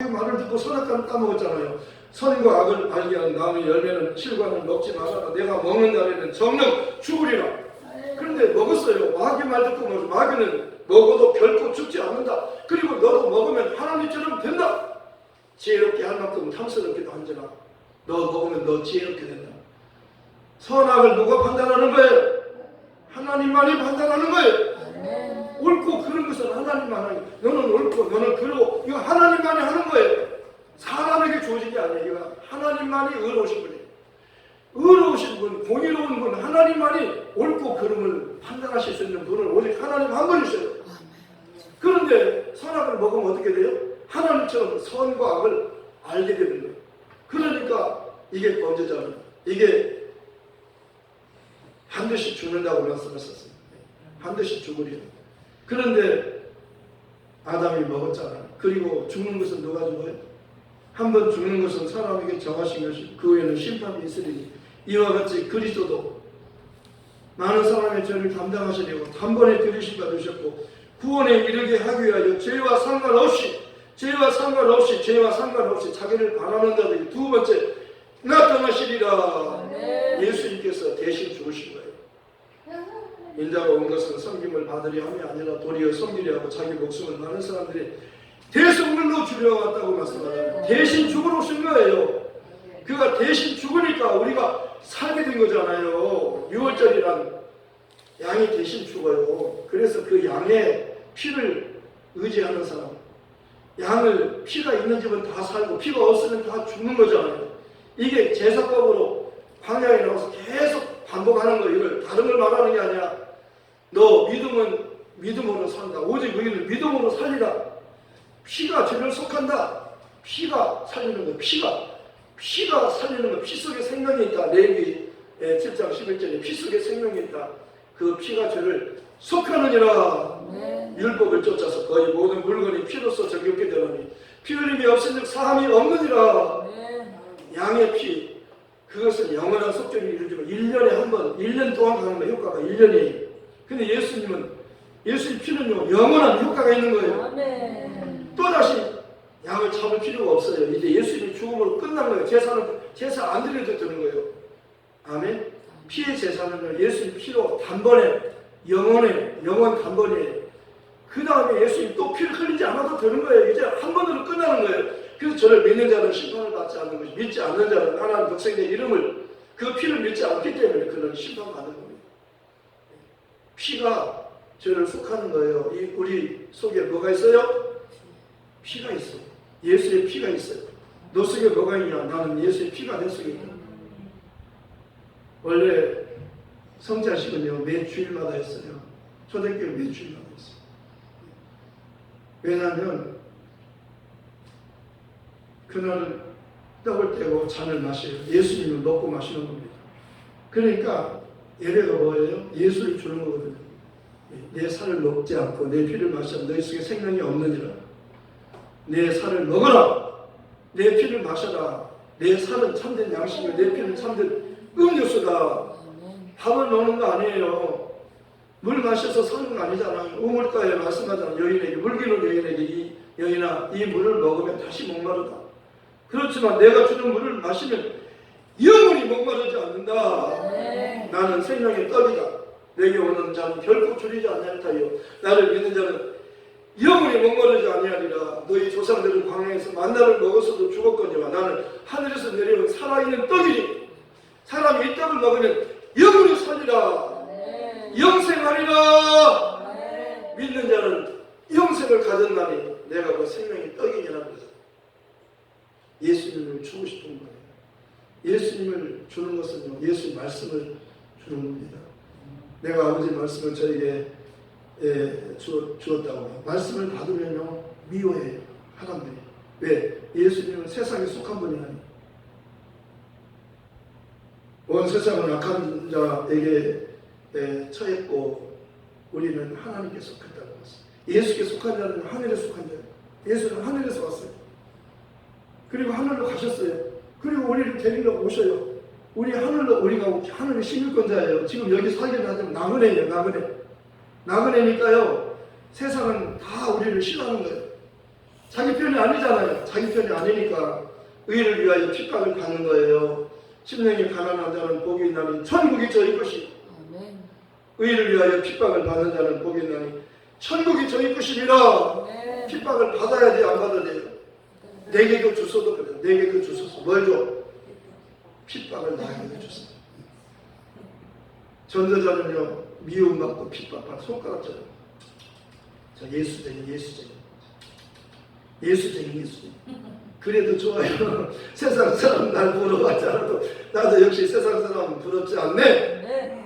그 말을 듣고 선악과를 까먹었잖아요. 선과 악을 알게 하는 나무 열매는 실과는 먹지 말아라. 내가 먹는 날에는 정령 죽으리라. 그런데 먹었어요. 마귀 말 듣고 먹었어. 마귀는 먹어도 결코 죽지 않는다. 그리고 너도 먹으면 하나님처럼 된다. 지혜롭게 할 만큼 탐스럽게도 한지라. 너 먹으면 너 지혜롭게 된다. 선악을 누가 판단하는 거예요? 하나님만이 판단하는 거예요. 옳고 그런 것은 하나님만 옳고 너는 그러고 이거 하나님만이 하는 거예요. 사람에게 주어진 게 아니에요. 이거 하나님만이 의로우신 분이에요. 의로우신 분, 공의로운 분, 하나님만이 옳고 그름을 판단하실 수 있는 분은 오직 하나님 한 분이셔요. 그런데 선악을 먹으면 어떻게 돼요? 하나님처럼 선과 악을 알게 되는 거예요. 그러니까 이게 범죄자입니다. 이게 반드시 죽는다고 말씀하셨습니다. 반드시 죽으리라. 그런데 아담이 먹었잖아요. 그리고 죽는 것은 누가 죽어요? 한 번 죽는 것은 사람에게 정하신 것이 그 후에는 심판이 있으리니 이와 같이 그리스도도 많은 사람의 죄를 담당하시려고 단번에 들으신 바 되셨고 구원에 이르게 하기 위하여 죄와 상관없이 죄와 상관없이 죄와 상관없이 자기를 바라는 자들이 두 번째 나타나시리라 예수님께서 대신 죽으신 거예요. 인자가 온 것은 섬김을 받으려 함이 아니라 도리어 섬기려 하고 자기 목숨을 많은 사람들이 대성물로 주려 왔다고 말씀하잖아요. 대신 죽으러 오신 거예요. 그가 대신 죽으니까 우리가 살게 된 거잖아요. 6월절이란 양이 대신 죽어요. 그래서 그 양의 피를 의지하는 사람, 양을 피가 있는 집은 다 살고 피가 없으면 다 죽는 거잖아요. 이게 제사법으로 광야에 나와서 계속 반복하는 거 이걸 다른 걸 말하는 게 아니야. 너 믿음은 믿음으로 산다. 오직 우리는 믿음으로 살리라. 피가 죄를 속한다. 피가 살리는 거. 피가 피가 살리는 거. 피 속에 생명이 있다. 레위 7장 11절에 피 속에 생명이 있다. 그 피가 죄를 속하느니라. 율법을 쫓아서 거의 모든 물건이 피로서 정결게 되느니 피 흘림이 없은 즉 사함이 없느니라. 양의 피 그것은 영원한 속죄를 이루지만 1년에 한 번, 1년 동안 가는 거 효과가 1년이에요. 근데 예수님은 예수의 피는요 영원한 효과가 있는 거예요. 또다시 양을 잡을 필요가 없어요. 이제 예수님이 죽음으로 끝난 거예요. 제사는 제사 안 드려도 되는 거예요. 아멘. 피의 제사는요 예수님 피로 단번에 영원에 영원 단번에 그 다음에 예수님 또 피를 흘리지 않아도 되는 거예요. 이제 한 번으로 끝나는 거예요. 그래서 저를 믿는 자는 심판을 받지 않는 것이 믿지 않는 자는 하나님 백성의 이름을 그 피를 믿지 않기 때문에 그는 심판받는 겁니다. 피가 저를 속하는 거예요. 이 우리 속에 뭐가 있어요? 피가 있어. 예수의 피가 있어요. 너 속에 뭐가 있냐? 나는 예수의 피가 내 속에 있다. 원래 성자식은요 매 주일마다 했어요. 초대교회 매 주일마다 했어요. 왜냐하면 그날은 떡을 떼고 잔을 마셔요. 예수님을 먹고 마시는 겁니다. 그러니까 예배가 뭐예요? 예수를 주는 거거든요. 내 살을 먹지 않고 내 피를 마시면 너희 속에 생명이 없느니라. 내 살을 먹어라. 내 피를 마셔라. 내 살은 참된 양식이고 내 피는 참된 음료수다. 밥을 먹는 거 아니에요. 물 마셔서 사는 거 아니잖아요. 우물가에 말씀하잖아요. 여인에게 물기는 여인에게 이 여인아 이 물을 먹으면 다시 목마르다. 그렇지만 내가 주는 물을 마시면 영원히 목마르지 않는다. 나는 생명의 떡이다. 내게 오는 자는 결코 줄이지 아니하리요. 나를 믿는 자는 영원히 목마르지 아니하리라. 너희 조상들은 광야에서 만나를 먹었어도 죽었거니와 나는 하늘에서 내려온 살아있는 떡이니 사람이 이 떡을 먹으면 영원히 살리라. 영생하리라. 믿는 자는 영생을 가졌나니 내가 그 생명의 떡이니라 그래서 예수님을 주고 싶은 거예요. 예수님을 주는 것은요, 예수 말씀을 주는 겁니다. 내가 아버지 말씀을 저에게 예, 주, 주었다고요. 말씀을 받으면요, 미워해요. 사람들이. 왜? 예수님은 세상에 속한 분이 아니에요. 온 세상은 악한 자에게 예, 처했고, 우리는 하나님께 속했다고 했어요. 예수께 속한 자는 하늘에 속한 자예요. 예수는 하늘에서 왔어요. 그리고 하늘로 가셨어요. 그리고 우리를 데리러 오셔요. 우리 하늘로 우리가 하늘의 시민권자예요. 지금 여기 살기를 하자면 나그네예요. 나그네. 나그네니까요. 세상은 다 우리를 싫어하는 거예요. 자기 편이 아니잖아요. 자기 편이 아니니까 의를 위하여 핍박을 받는 거예요. 심령이 가난한 자는 복이 있나니 천국이 저희 것이. 의를 위하여 핍박을 받는 자는 복이 있나니 천국이 저희 것이니라 네. 핍박을 받아야 돼요 안 받아야 돼요 내게 그 주소도 그래 내게 그 주소서 뭘 줘? 핍박을 나에게 줬어 전도자는요 미움받고 핍박받고 손가락처럼 저 예수쟁이 예수쟁이. 예수쟁이 예수쟁이. 그래도 좋아요. 세상 사람 날 부러워하지 않아도 나도 역시 세상 사람 부럽지 않네. 네.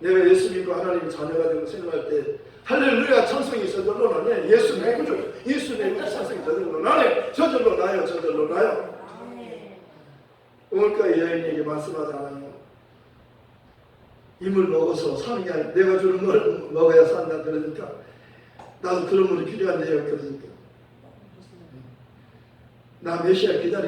내가 예수 믿고 하나님 자녀가 되고 생각할 때 할렐루야 찬송이 저절로 나네 예수 내구죠 예수 내구죠 찬송이 저절로 나네 저절로 나요 저절로 나요. 오늘까지 여인에게 말씀하지 않아요 임을 먹어서 사는 게 아니라 내가 주는 걸 먹어야 산다 그러니까 나도 그런 분이 필요한 데요 그러니까 나 메시아 기다리